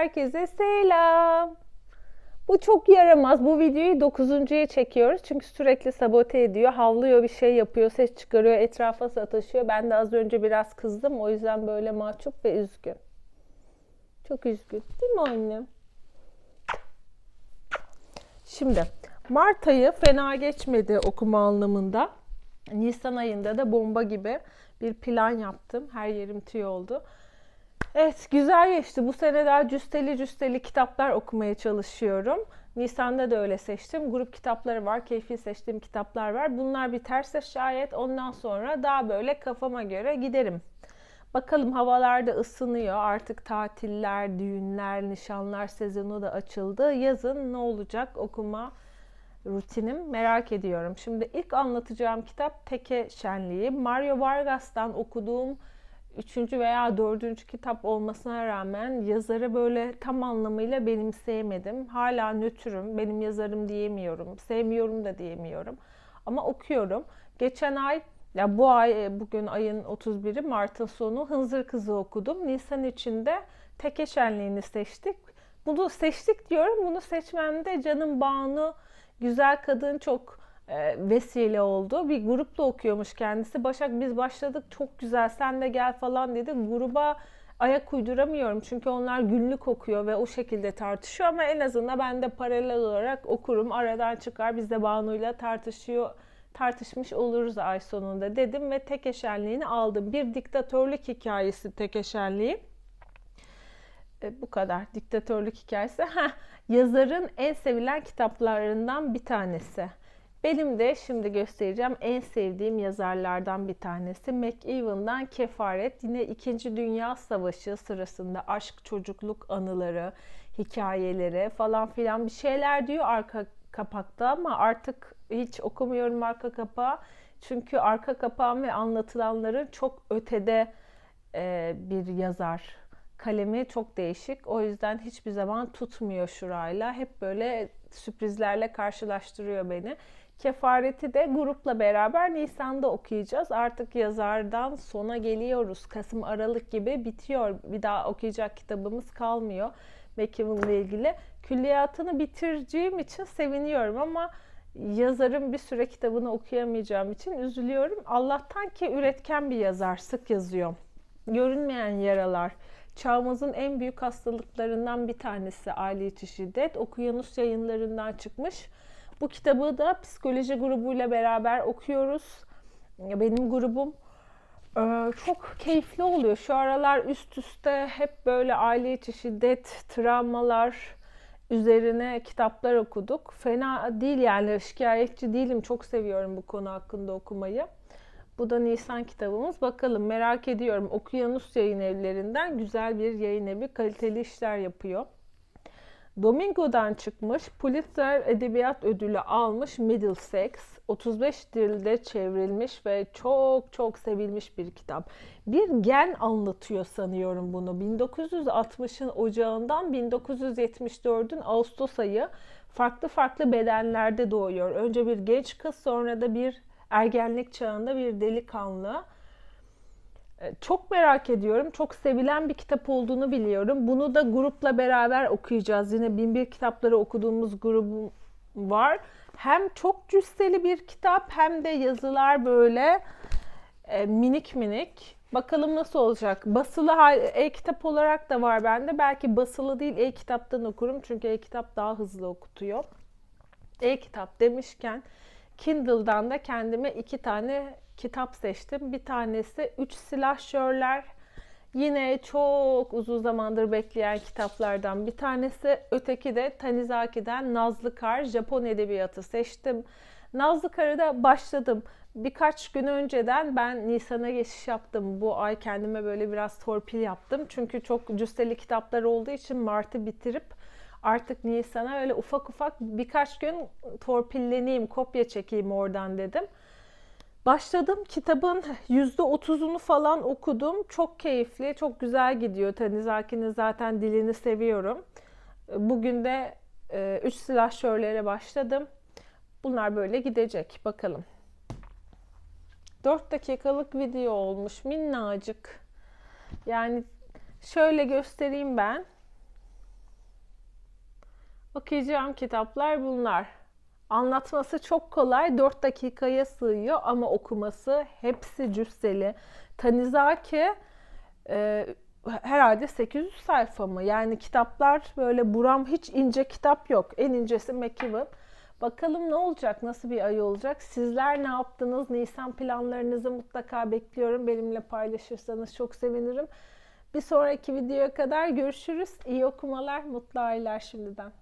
herkese selam. Bu çok yaramaz. Bu videoyu dokuzuncuya çekiyoruz. Çünkü sürekli sabote ediyor. Havlıyor bir şey yapıyor. Ses çıkarıyor. Etrafa sataşıyor. Ben de az önce biraz kızdım. O yüzden böyle mahcup ve üzgün. Çok üzgün. Değil mi annem? Şimdi Mart ayı fena geçmedi okuma anlamında. Nisan ayında da bomba gibi bir plan yaptım. Her yerim tüy oldu. Evet güzel geçti. Bu sene daha cüsteli cüsteli kitaplar okumaya çalışıyorum. Nisan'da da öyle seçtim. Grup kitapları var. Keyfi seçtiğim kitaplar var. Bunlar biterse şayet ondan sonra daha böyle kafama göre giderim. Bakalım havalar da ısınıyor. Artık tatiller, düğünler, nişanlar sezonu da açıldı. Yazın ne olacak okuma rutinim merak ediyorum. Şimdi ilk anlatacağım kitap Teke Şenliği. Mario Vargas'tan okuduğum üçüncü veya dördüncü kitap olmasına rağmen yazarı böyle tam anlamıyla benimseyemedim. Hala nötrüm, benim yazarım diyemiyorum, sevmiyorum da diyemiyorum. Ama okuyorum. Geçen ay, ya bu ay, e, bugün ayın 31'i, Mart'ın sonu Hınzır Kızı okudum. Nisan içinde Teke Şenliği'ni seçtik. Bunu seçtik diyorum, bunu seçmemde canım Banu, güzel kadın çok vesile oldu. Bir grupla okuyormuş kendisi. Başak biz başladık çok güzel sen de gel falan dedi. Gruba ayak uyduramıyorum çünkü onlar günlük okuyor ve o şekilde tartışıyor ama en azından ben de paralel olarak okurum. Aradan çıkar biz de Banu'yla tartışıyor tartışmış oluruz ay sonunda dedim ve tek eşenliğini aldım. Bir diktatörlük hikayesi tek eşenliği. E, bu kadar diktatörlük hikayesi. Heh, yazarın en sevilen kitaplarından bir tanesi. Benim de şimdi göstereceğim en sevdiğim yazarlardan bir tanesi. McEwan'dan Kefaret. Yine 2. Dünya Savaşı sırasında aşk, çocukluk anıları, hikayeleri falan filan bir şeyler diyor arka kapakta ama artık hiç okumuyorum arka kapağı. Çünkü arka kapağın ve anlatılanların çok ötede e, bir yazar. Kalemi çok değişik. O yüzden hiçbir zaman tutmuyor şurayla. Hep böyle sürprizlerle karşılaştırıyor beni. Kefareti de grupla beraber Nisan'da okuyacağız. Artık yazardan sona geliyoruz. Kasım Aralık gibi bitiyor. Bir daha okuyacak kitabımız kalmıyor. McEwan'la ilgili. Külliyatını bitireceğim için seviniyorum ama yazarın bir süre kitabını okuyamayacağım için üzülüyorum. Allah'tan ki üretken bir yazar, sık yazıyor. Görünmeyen yaralar. Çağımızın en büyük hastalıklarından bir tanesi aile içi şiddet. Okuyanus yayınlarından çıkmış. Bu kitabı da psikoloji grubuyla beraber okuyoruz. Benim grubum e, çok keyifli oluyor. Şu aralar üst üste hep böyle aile içi şiddet, travmalar üzerine kitaplar okuduk. Fena değil yani şikayetçi değilim. Çok seviyorum bu konu hakkında okumayı. Bu da Nisan kitabımız. Bakalım merak ediyorum. Okuyanus yayın evlerinden güzel bir yayın evi kaliteli işler yapıyor. Domingo'dan çıkmış, Pulitzer Edebiyat Ödülü almış Middlesex, 35 dilde çevrilmiş ve çok çok sevilmiş bir kitap. Bir gen anlatıyor sanıyorum bunu. 1960'ın ocağından 1974'ün Ağustos ayı farklı farklı bedenlerde doğuyor. Önce bir genç kız sonra da bir ergenlik çağında bir delikanlı. Çok merak ediyorum. Çok sevilen bir kitap olduğunu biliyorum. Bunu da grupla beraber okuyacağız. Yine Binbir kitapları okuduğumuz grubum var. Hem çok cüsseli bir kitap hem de yazılar böyle e, minik minik. Bakalım nasıl olacak. Basılı e-kitap olarak da var bende. Belki basılı değil e-kitaptan okurum. Çünkü e-kitap daha hızlı okutuyor. E-kitap demişken Kindle'dan da kendime iki tane kitap seçtim. Bir tanesi Üç Silahşörler. Yine çok uzun zamandır bekleyen kitaplardan bir tanesi. Öteki de Tanizaki'den Nazlı Kar, Japon Edebiyatı seçtim. Nazlı Kar'ı da başladım. Birkaç gün önceden ben Nisan'a geçiş yaptım. Bu ay kendime böyle biraz torpil yaptım. Çünkü çok cüsteli kitaplar olduğu için Mart'ı bitirip artık Nisan'a öyle ufak ufak birkaç gün torpilleneyim, kopya çekeyim oradan dedim. Başladım kitabın %30'unu falan okudum. Çok keyifli, çok güzel gidiyor. Tanizaki'nin zaten dilini seviyorum. Bugün de 3 e, silahşörlere başladım. Bunlar böyle gidecek. Bakalım. 4 dakikalık video olmuş. Minnacık. Yani şöyle göstereyim ben. Okuyacağım kitaplar bunlar. Anlatması çok kolay, 4 dakikaya sığıyor ama okuması hepsi cüsseli. Tanizaki e, herhalde 800 sayfa mı? Yani kitaplar böyle buram hiç ince kitap yok. En incesi McEwan. Bakalım ne olacak, nasıl bir ay olacak? Sizler ne yaptınız? Nisan planlarınızı mutlaka bekliyorum. Benimle paylaşırsanız çok sevinirim. Bir sonraki videoya kadar görüşürüz. İyi okumalar, mutlu aylar şimdiden.